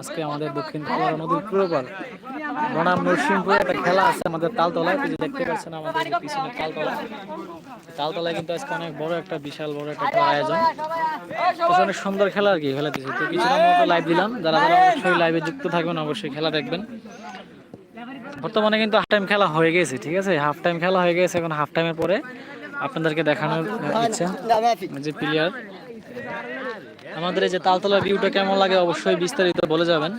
আজকে আমাদের দক্ষিণ কমলা নদীর পুরোপার বনাম নরসিংপুরে একটা খেলা আছে আমাদের তালতলায় যে দেখতে পাচ্ছেন আমাদের পিছনে তালতলা। তালতলায় কিন্তু আজকে অনেক বড় একটা, বিশাল বড় একটা খেলার আয়োজন। অনেক সুন্দর খেলা আর কি খেলা দিচ্ছে তো মতো লাইভ দিলাম। যারা যারা অবশ্যই লাইভে যুক্ত থাকবেন, অবশ্যই খেলা দেখবেন। বর্তমানে কিন্তু হাফ টাইম খেলা হয়ে গেছে, ঠিক আছে? হাফ টাইম খেলা হয়ে গেছে এখন হাফ টাইমের পরে। আপনাদেরকে দেখানোর ইচ্ছা যে প্লেয়ার আমাদের এই যে তালতলা ভিউটা কেমন লাগে অবশ্যই বিস্তারিত বলে যাবেন।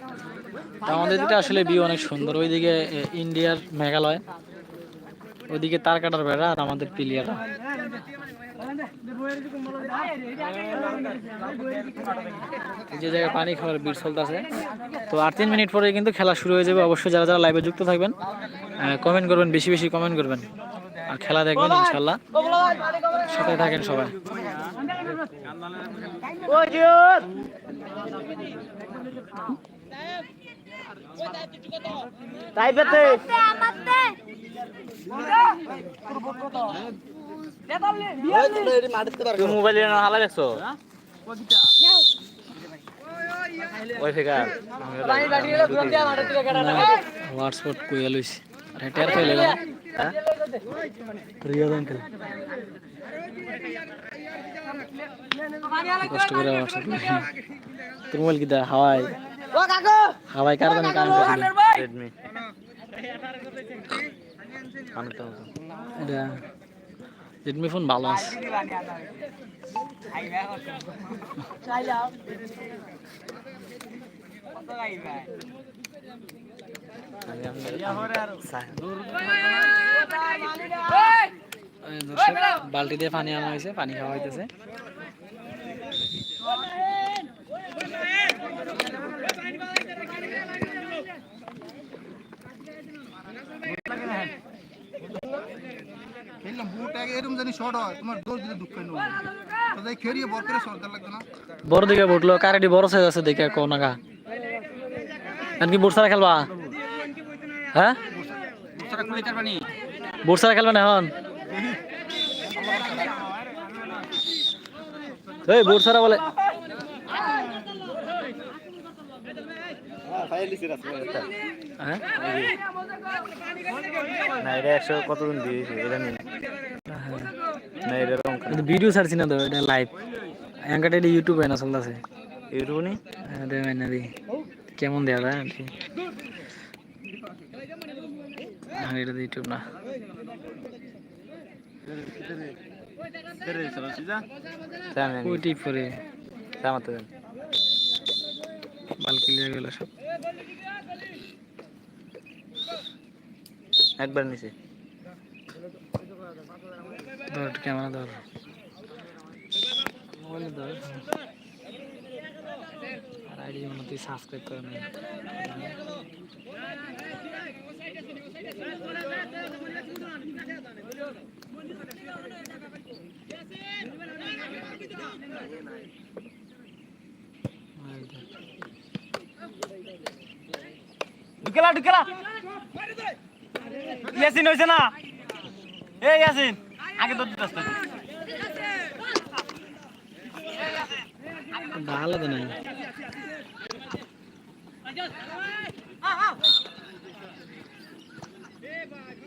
আমাদের দিকে আসলে ভিউ অনেক সুন্দর। ওইদিকে ইন্ডিয়ার মেঘালয়। ওইদিকে তার কাটার বেড়া আর আমাদের প্লেয়াররা যে জায়গায় পানি খাওয়ার বিট চলতেছে তো আর তিন মিনিট পরে কিন্তু খেলা শুরু হয়ে যাবে। অবশ্যই যারা যারা লাইভে যুক্ত থাকবেন কমেন্ট করবেন, বেশি বেশি কমেন্ট করবেন। আর খেলা দেখবেন ইনশাল্লাহ সাথে থাকেন সবাই। তুই মোবাইলে না হালা দেখছ? ওই হোয়াটসঅ্যাপ কইয়া লইছি। আরে টের পাইলে রিয়াদ আঙ্কেল কষ্ট করে হোয়াটসঅ্যাপ তোর মোবাইল কি দা হাওয়াই হাওয়াই কার জানি কান করছিল রেডমি কানেক্ট এটা রেডমি ফোন ভালো আছে এই দর্শক, বালতি দিয়ে পানি আনা হয়েছে পানি খাওয়া হইতেছে। হয় বড় দিকে বুটলো কারেডি বড় সাইজ আছে দেখে কোন এখন কি বুট খেলবা? হ্যাঁ? সারা কুড়ি চার পানি। বুট ছাড়া খেলবা না এখন এই বুট ছাড়া বলে হ্যাঁ না এটা একশো কতদিন দিয়েছে এটা নেই না এটা এরকম কিন্তু ভিডিও ছাড়ছি না তো এটা লাইভ এঙ্কাটা এটা ইউটিউবে না চলতেছে। ইউটিউব নি হ্যাঁ দেবেন না দি কেমন দেওয়া যায় আর কি এটা ইউটিউব না। দেন বাল ক্লিয়ার গেল সব। একবার নিচে। ধর ক্যামেরা ধর। মোবাইলে ধর। আর আইডি মনে তুই সাবস্ক্রাইব করে নে। ঢুকেলা ঢুকেলা। ইয়াসিন হইছে না? এই ইয়াসিন আগে তো দিতে আসতে ভালো তো নাই। কমেন্ট করে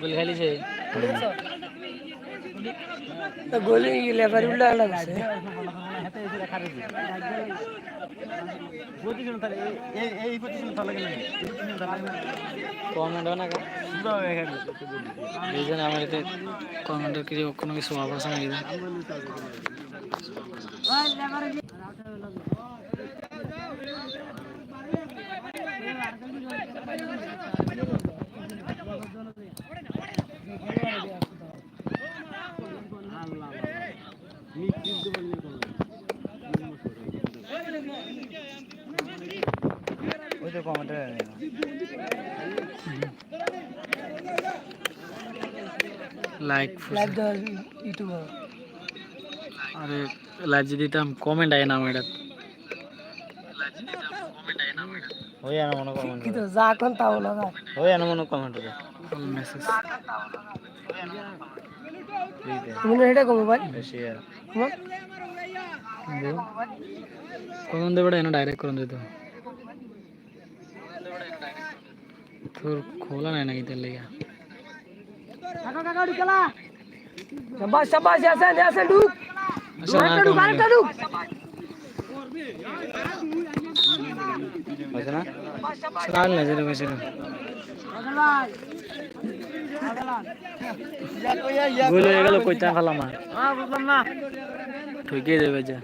বলে খেলিছে গোলি লেবার উল্টা লাগছে কমেন্ট না এই জন্য আমার এতে কমেন্টের কিছু কোনো কিছু ওই তো কমেন্টে লাইক লাইক ইউটিউবার আরে যদি দিতাম কমেন্ট আয় না এটা ওই আর মনে কমেন্ট কিন্তু যা এখন তাও না। ওই আর মনে কমেন্ট দে ফুল মেসেজ তুমি এটা কমে ভাই। আর। তোমার কমেন্ট দেবে এনে ডাইরেক্ট করে দিত তোর খোলা নাই নাকি তেল লেগে? শাবাশ শাবাশ আসেন আসেন ঢুক। গোল হয়ে গেল কইতা ফেলাম আর বুঝলাম দেবে যা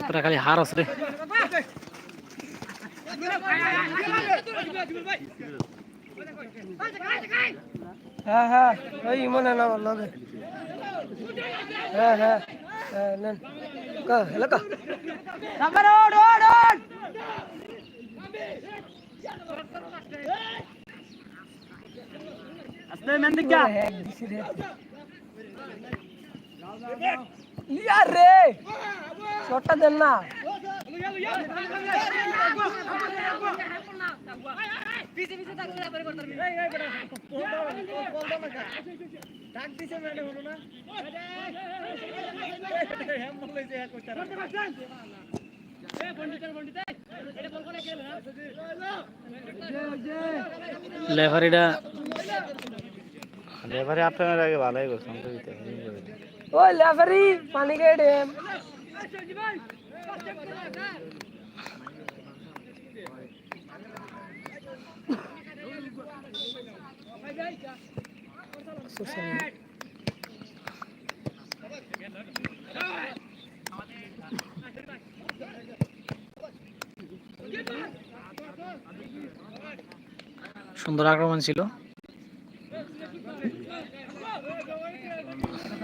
তোরা খালি হারস রে হ্যাঁ হ্যাঁ ওই মনে না আমার লগে হ্যাঁ হ্যাঁ হ্যাঁ নেন কা হ্যালো কা নাম্বার ওড ওড ওড আসলে মেন দিকা ইয়ার রে শটটা দেন না লেফারিটা লেবারে আপনার আগে ভালোই করছেন ওই লেফারি পানি সুন্দর আক্রমণ ছিল।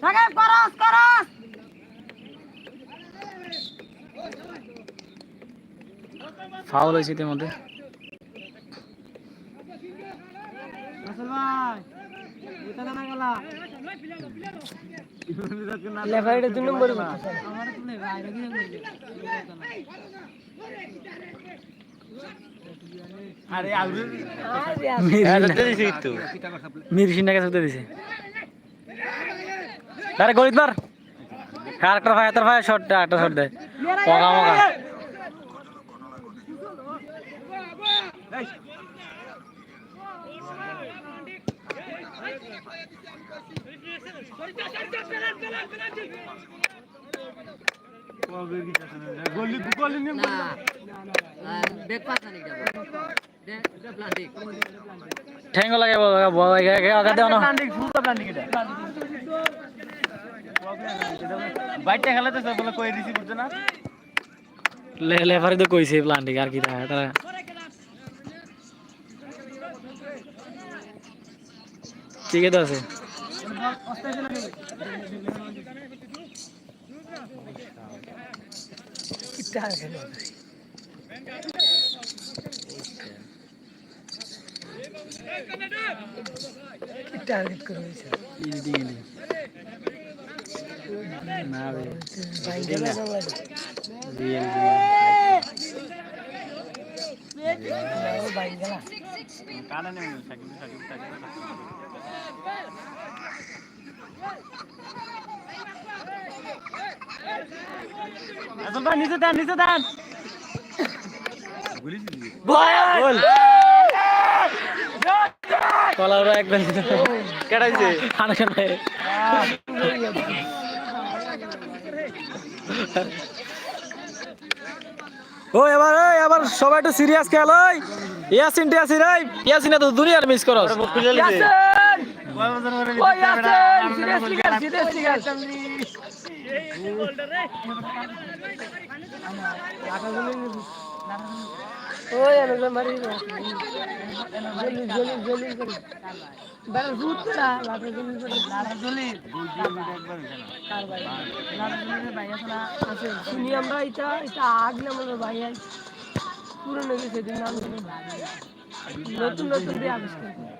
সাগর করস করস। ফাউল হয়েছে ইতিমধ্যে। লেফারিটা দুই নম্বর আরে মির সিন্না দিছে। আরে গলিত মার। আরেকটা ভাই তোর ভাই, শট একটা শট দে। মগা মগা। ঠেঙ্গ লাগে না প্লান্টিং ফুল প্লান্টিং এটা বাইটটা খেলাতে বলে কই রিসিভ করছে না লে- লেফারি তো কইছে প্লান্টিং আর কি তারা তারা ঠিকই তো আছে কিটা খেলে টার্গেট করে হয়েছে ইন্ডি ইন্ডি না রে না রিয়েল নিচে দেন নিচে দেন বল কলার কেটাইছে ও এবার এই, এবার সবাই একটু সিরিয়াস খেল ওই। ইয়াসিন টিয়াসিন এই ইয়াসিন তো দুনিয়ার মিস করস। ইয়াসিন! ওই এনে মারি জলি জলি জলি করে। বেলা রুট লাটা জলি করে। লাটা জলি কার ভাই? লাটা জলি ভাই আসলে আছে শুনি আমরা এটা এটা আগলে আমাদের ভাই আই পুরনো গেছে দিন নাম নতুন নতুন দিয়ে আবিষ্কার করে।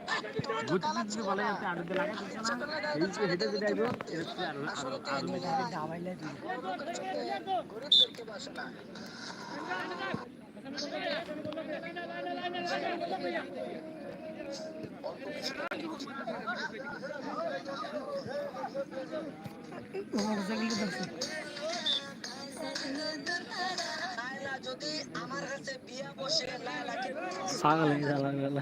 পাগল হয়ে গেল গেল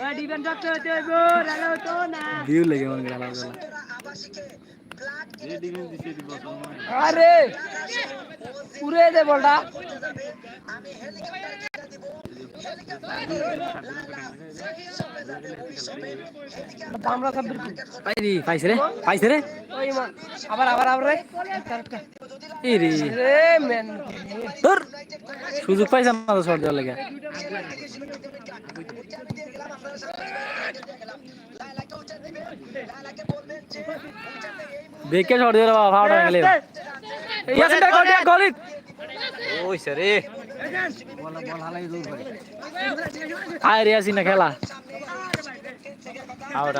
ওই ডিবেন ডক্টর হতে হইব, নাহলে হতো না। ভিউ লেগে মন গেল গেল আরে! পুরে দে বলটা। পাইছে রে পাইছে রে। আবার আবার আবার রে। কারেক্ট এই রে রে মেন আউট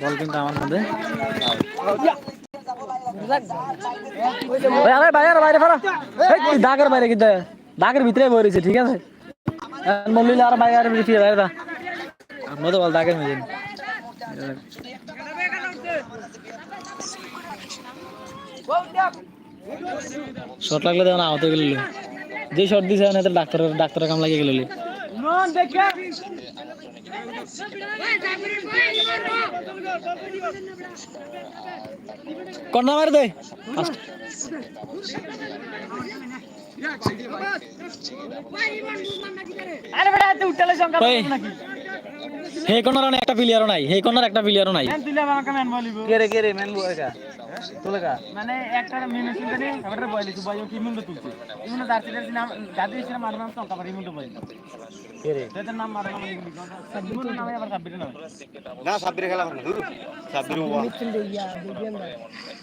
বল কিন্তু আমার মধ্যে। ওই, আরে, বাইরে বাইরে ফেলা এই দাগের বাইরে কিন্তু, দাগের ভিতরে বলেছে ঠিক আছে? মল্লিলে আর বাইরে ভিতরে বাইরে দা আমরা তো বল দাগের মধ্যে। শর্ট লাগলে দেখো না আহত গেল যে শর্ট দিছে না ডাক্তার ডাক্তারের কাম লাগিয়ে গেল কন্যা মারে দে। আরে বেটা তুই উঠলে সংখ্যা ওই হে কর্নার একটা প্লেয়ারও নাই হে কর্নার একটা প্লেয়ারও নাই। তুইলে আমাকে ম্যান বলিব। কে রে কে রে মেন বয় কা? মানে একটা মিনু শুনতে আমরা বলি তুই বলি কি মুন্ড তুলছে? ইমুন দার্সিদের নাম দাদি ছিল মার নাম সংখ্যা পারি মুন্ড বলি কে রে? তাদের নাম মার নাম লিখি। সাব্বির নাম আবার সাব্বির নাম। না সাব্বির খেলা না দূর সাব্বির ওয়া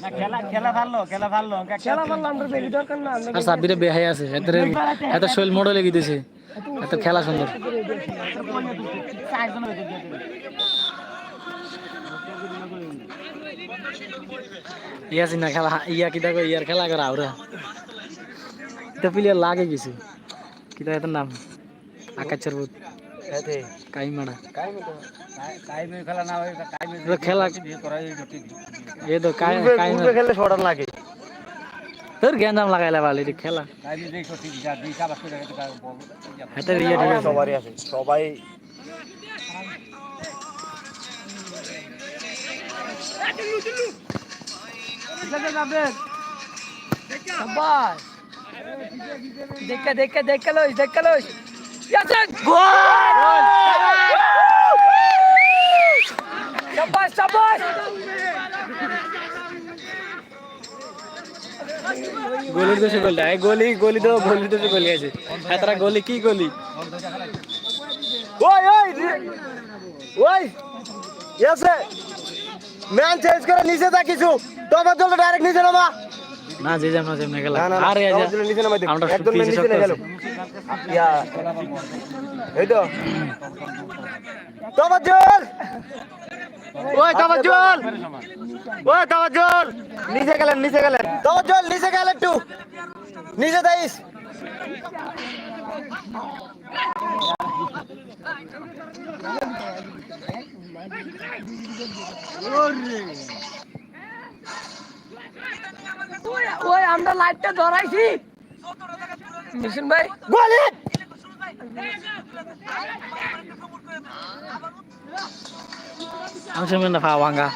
না খেলা খেলা ভালো খেলা ভালো খেলা ভালো আমরা বেশি দরকার না আর সাব্বিরে বেহাই আছে এদের এত শৈল মোড় লেগে দিছে এত খেলা সুন্দর। ইয়া সিনা খেলা ইয়া কিতা কই ইয়ার খেলা করা আউরা এটা প্লেয়ার লাগে কিছু। কিতা এত নাম? আকাশ চরবুত খেতে কাই মারা কাই মে তো কাই খেলা না খেলা এ তো কাই কাই পূর্বে লাগে। তোর গ্যান্দাম লাগাইলা ভালো এটা খেলা। এটা ইয়া ঠিক সবারই আছে সবাই দেখে দেখে দেখে লইস দেখে লইস। গোল! শাবাশ শাবাশ গোলির দেশে গোল এই গোলি গোলি তো গোলির দেশে গোল গেছে এতরা গোলি কি গোলি? ওই ওই ওই ইয়াসে ম্যান চেঞ্জ করে নিচে যা কিছু। তোমার জন্য ডাইরেক্ট নিচে নামা। না যে যেমন যেমন না না আরে আজ নিচে নামা দে। আমরা একদম নিচে শক্ত গেল। আছে। ইয়া। এই তো। তাবাজ্জুল ওই তাবাজ্জুল ওই তাবাজ্জুল নিচে গেলেন নিচে গেলেন। তাবাজ্জুল নিচে গেলেন একটু। নিচে দাইস ওই আমরা লাইটটা ধরাইছি। মিশন ভাই। গোলি అంశం మీద పావంగా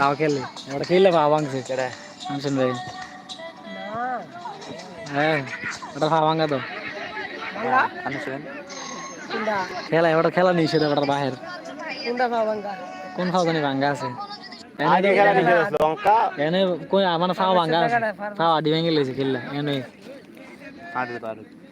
పావకెళ్ళి ఎవరికి వెళ్ళి పావాంగ్సి কেডা అంశం పోయి না ఏ ওটা পাওয়াঙ্গা তো আমি শুনেন কোনটা খেলা ওটা খেলা নিষেধ ওটার বাহির কোনটা পাবাঙ্গা কোন ফাও জানি ভাঙ্গা আছে আগে খেলা নিচে লঙ্কা এনে কই আমার ফাও ভাঙ্গা আছে ফাও আডি ভেঙে লেছে খেললা এনে আরে পারে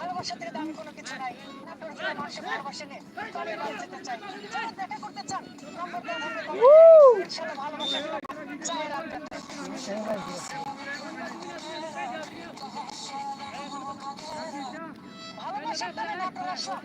ভালোবাসা থেকে দামি কোনো কিছু নাই। আপনার মানুষের ভালোবাসা নেই বাড়ি যেতে চাই। যারা দেখা করতে চান নম্বর দেওয়া থাকবে ইনশাআল্লাহ ভালোবাসা চাই রাখবেন ভালোবাসার কারণে আপনারা সব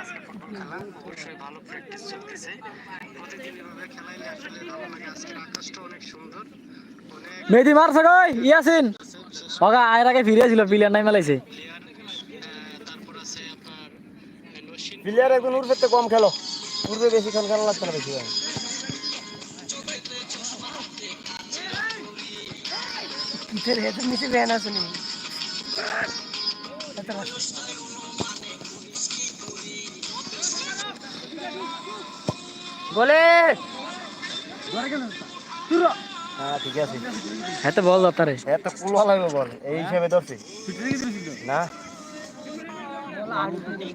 থাকব সারাদিন খেলা দেখো জানি ভালোবাসা মানুষগুলো যেন দেখা ইউটিউবে কেউ নাই থাকেন free। লাইভ দিলি মেহেদি মারছে কই? ইয়াসিন? হগা আয়ের আগে ফিরে ছিল প্লেয়ার নাই মেলাইছে প্লেয়ার একজন উড়বে তো কম খেলো। উড়বে বেশিক্ষণ খেলা লাগছে না বেশি আছে নি বলে হ্যাঁ ঠিক আছে। হাতে বল দত্তারে। এত কুলওয়া লাগবে বল এই হিসেবে ধরছি। না।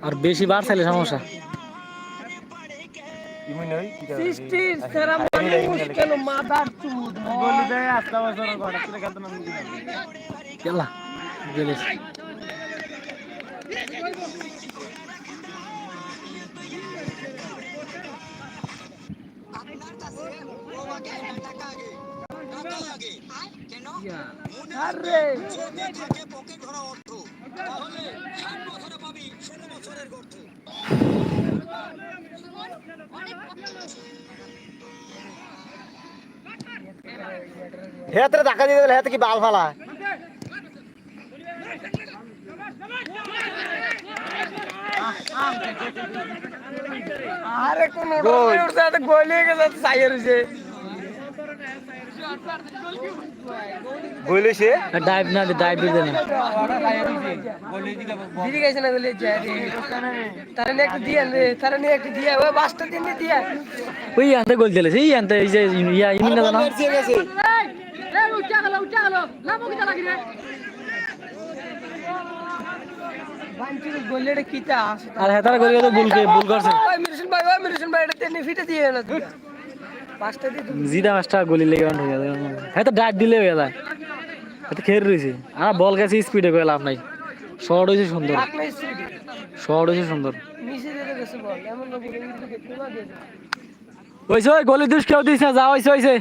আর বেশি বার চাইলে সমস্যা। ইমুন নই হেতে ধাক্কা দিয়ে দিলে হেতে কি বাল ফালা আরে কোন উঠে উঠছে তো গলিয়ে গেছে সাইয়ের হইছে বইলে সে ডাইভ না ডাইভ দিতে না। দিদি গেছে না যায় তারা নিয়ে একটু দিয়ে রে তারা নিয়ে একটু দিয়ে ওই বাসটা দিন দিয়ে ওই আনতে গোল দিলে এই আনতে এই যে ইয়া ইমিন না মেরছে গেছে। বাঞ্চির গলিয়ে কিটা আছে আর হেতার তো ভুল ভুল করছে। জিদা মাস্টার গলি লেগে অন হয়ে দিলে হয়ে যায়। হয়তো খেয়ে রয়েছে। আর বল গেছে স্পিডে করে লাভ নাই। শর্ট হয়েছে সুন্দর। শর্ট হয়েছে সুন্দর। ওইছে ওই গলি দুষ কেউ দিস না যা হয়েছে হয়েছে।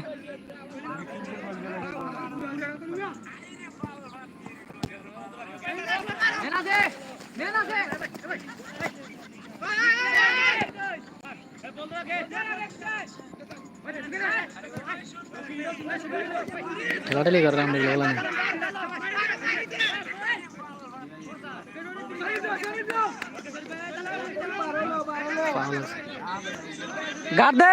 लड़ाई कर रहा हम लोग वाला गाड़ दे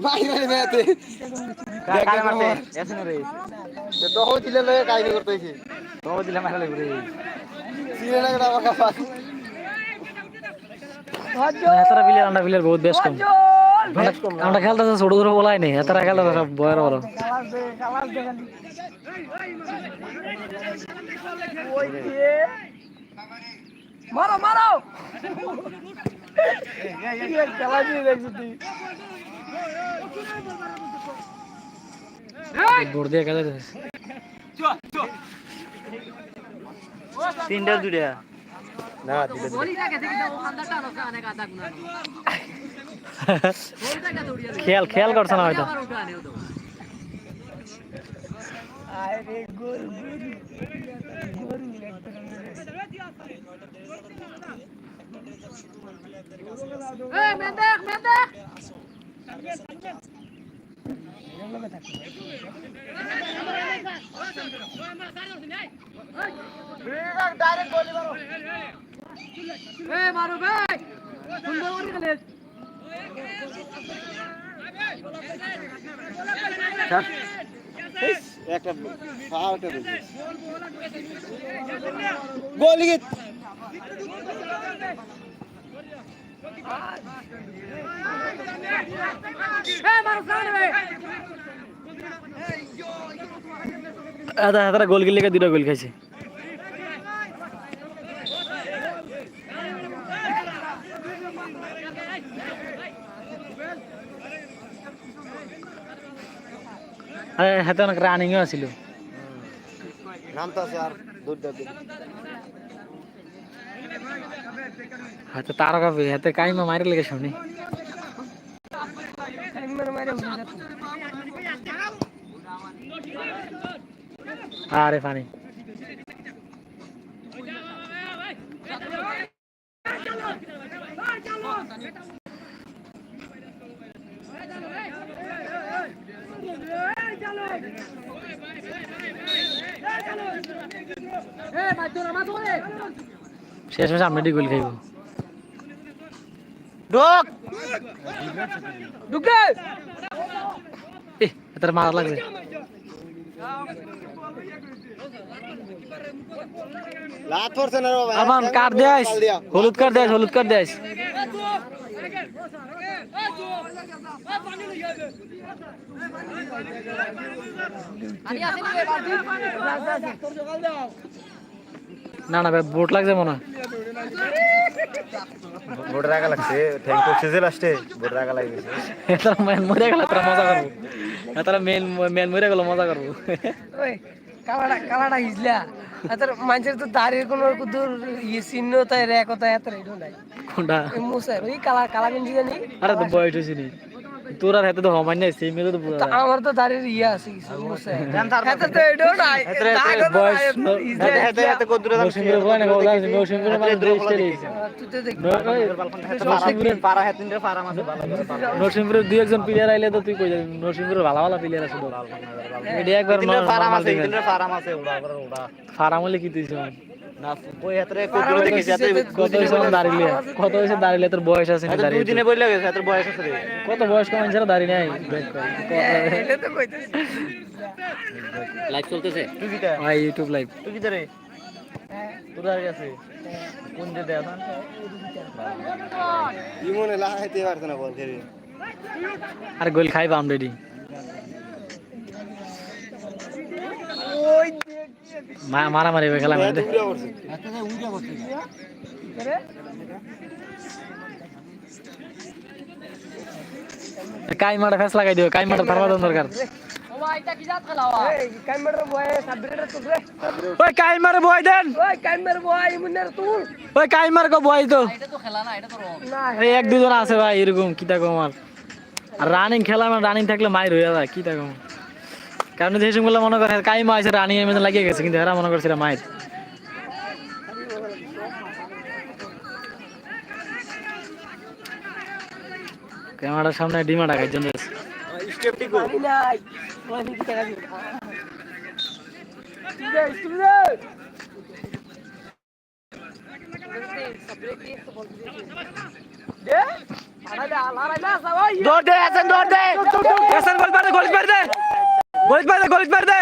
ইতে হইতো না ইতে রে মেতে কারে মারতে এসে রে তো হো দিলে লগে কাহিনী করতে হইছে তো দিলে মারা লাগবে রে সিরে না গড়া বাকা পাস হেতারা প্লেয়ার আন্ডা প্লেয়ার বহুত বেশ কম আমরা খেলতেছে ছোট ছোট বলাই নেই হেতারা খেলতেছে সব বয়ের বড় মারো মারো খেলা দিয়ে দেখছি বোর্ড দিয়ে খেলে তিনটা দুটা না দিলে খেয়াল খেয়াল করছে না হয়তো। পাওয়াটা গোল গিট গোল গিলে দুটো গোল খাইছে। হাতে অনেক রানিংও নামতাছে আর হাতে তারকা পেয়ে হাতে কাইমা মারি লেগে শুনি মেরে মেরে উঠে যাচ্ছে আরে পানি শেষ মাসে আপনি গোল খাইব ঢোক ঢুকে এ তার মারা লাগবে লাত পড়ছে না রে বাবা আমান কার দেয়াস হলুদ কার দেয়াস হলুদ কার দেয়াস না না ভাই বোট লাগছে মনে হয়। বোর্ড রাগা লাগছে থ্যাংক ইউ সিজে লাস্টে বোর্ড রাগা লাগছে তারা মেন মরে গেল তারা মজা করব। তারা মেন মেন মরে গেল মজা করব। কালাটা কালাটা হিজলা। আতার মানুষের তো দাঁড়িয়ে কোনো দূর ইয়ে চিহ্ন তাই রেক তাই এত রেডো নাই। কোনটা? মুসাই ওই কালা কালা গেঞ্জি জানি। আরে তো বয়স হয়েছি নি। তোর আর হাতে তো হমাই নাই সেই মিলে তো পুরো আমার তো দাঁড়িয়ে ইয়ে আছে কিছু এত তো এডো নাই বয়স হাতে হাতে কত দূরে মৌসুমীর বয় না কথা আছে মৌসুমীর মানে রেজিস্টার হয়েছে তুই তো দেখ পারা হাতে পারা মাঝে ভালো নরসিংপুরের দুই একজন প্লেয়ার আইলে তো তুই কই যাবি নরসিংপুরের ভালো ভালো প্লেয়ার আছে তো। এডি একবার পারা মাঝে উড়া উড়া ফারাম হলে কি তুই শোন না কই হাতে কত দাঁড়িয়ে তোর বয়স আছে দাঁড়িয়ে দিনে বইলে গেছে হাতে বয়স আছে কত দাঁড়িয়ে নাই লাইভ চলতেছে? ভাই ইউটিউব লাইভ তুই কিটা রে? তোর আর আছে কোন যে দেয়া ইমনে লাগাইতে পারছ না বল আর গোল খাইবা আমরা রেডি ওই দেখ মারামারি করছে করে কাই মারা ফেস লাগাই দিও কাই মারা দরকার। বয় দেন। ওই কাই মার বয় তো। এই এক দুজন আছে ভাই, এরকম, কি তা কমার আর। রানিং খেলা মানে রানিং থাকলে মাইর হয়ে যায় কি তা কম। কারণ যে সময় মনে করে কাই মা আছে রানিং মধ্যে লাগিয়ে গেছে কিন্তু এরা মনে করছে এরা মাইর ক্যামেরার সামনে ডিমা ডাকার জন্য দে দৌড় দে হাসান দৌড় দে হাসান গোল দে গোল মার দে গোল মার দে। গোল মার দে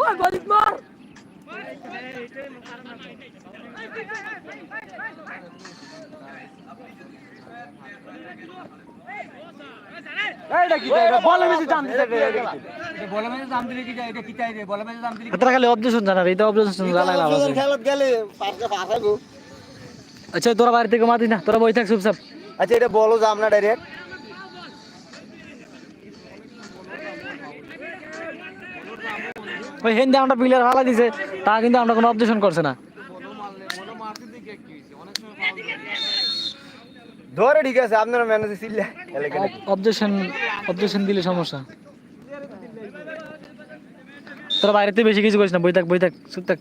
ওই গলিত মার আচ্ছা তোরা বাড়ি থেকে মাতিস না তোরা বই থাক চুপচাপ। আচ্ছা এটা বলো যাম না ডাইরেক্ট ওই হিন্দি আমরা প্লেয়ার ভালো দিছে তা কিন্তু আমরা কোনো অবজেকশন করছে না। ধরে ঠিক আছে আপনারা ম্যানেজে চিল্লা এলাকা অবজেকশন অবজেকশন দিলে সমস্যা। তোরা বাইরেতে বেশি কিছু করিস না বই থাক বই থাক চুপ থাক।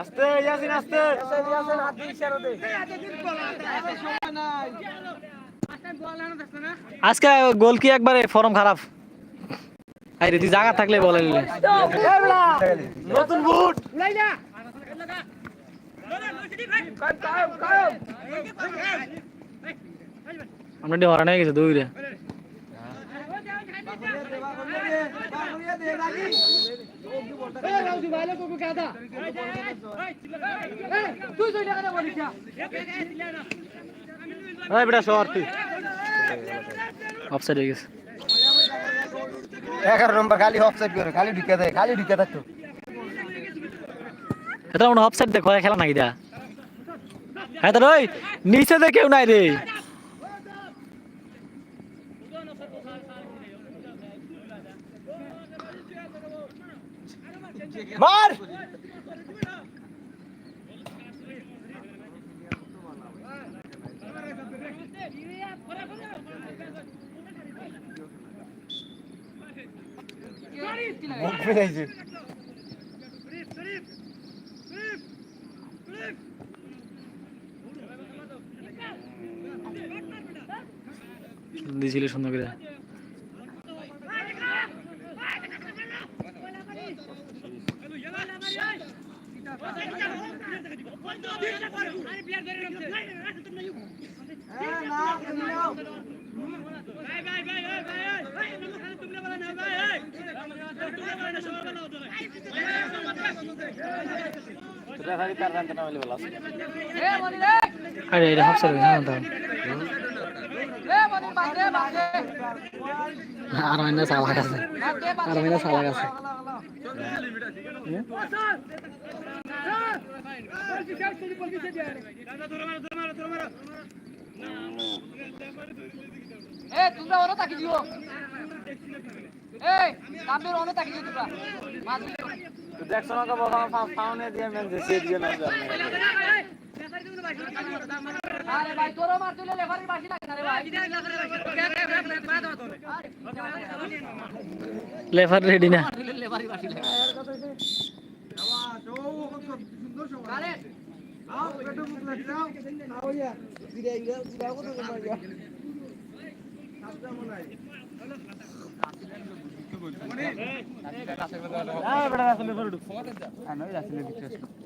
আস্তে ইয়াসিন আস্তে। আজকে গোল কি একবারে? ফর্ম খারাপ। আরে তুই জায়গা থাকলে বলে নিলে নতুন বুট আমরা ডি হরানো হয়ে গেছে দৌড়ে এই বেটা শহর তুই। অফসাইড হয়ে গেছে। এগারো নম্বর খালি অফসাইড করে খালি ঢুকে দেয় খালি ঢুকে থাকতো এটা মনে অফসাইড দেখো খেলা নাকি দা হ্যাঁ তো ওই নিচে দে কেউ নাই রে। মার মুখ ফেলাইছে। দিছিল সুন্দর করে। আরে এটা অফসাইড হয়ে গেছে আর মাইনা সালা গেছে আর মাইনা সালা গেছে এ তোমরা ওরা তাকি দিও? এই কামের ওরা তাকি দিও তোমরা? মাছ দেখছ না তো ফাউনে দিয়ে মেন যে দিয়ে না আরে ভাই তোরা মার দিলে রেফারি বাসি লাগে না রে ভাই। লেফার রেডি না। রেফারি বাসি লাগে। আরে।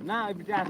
না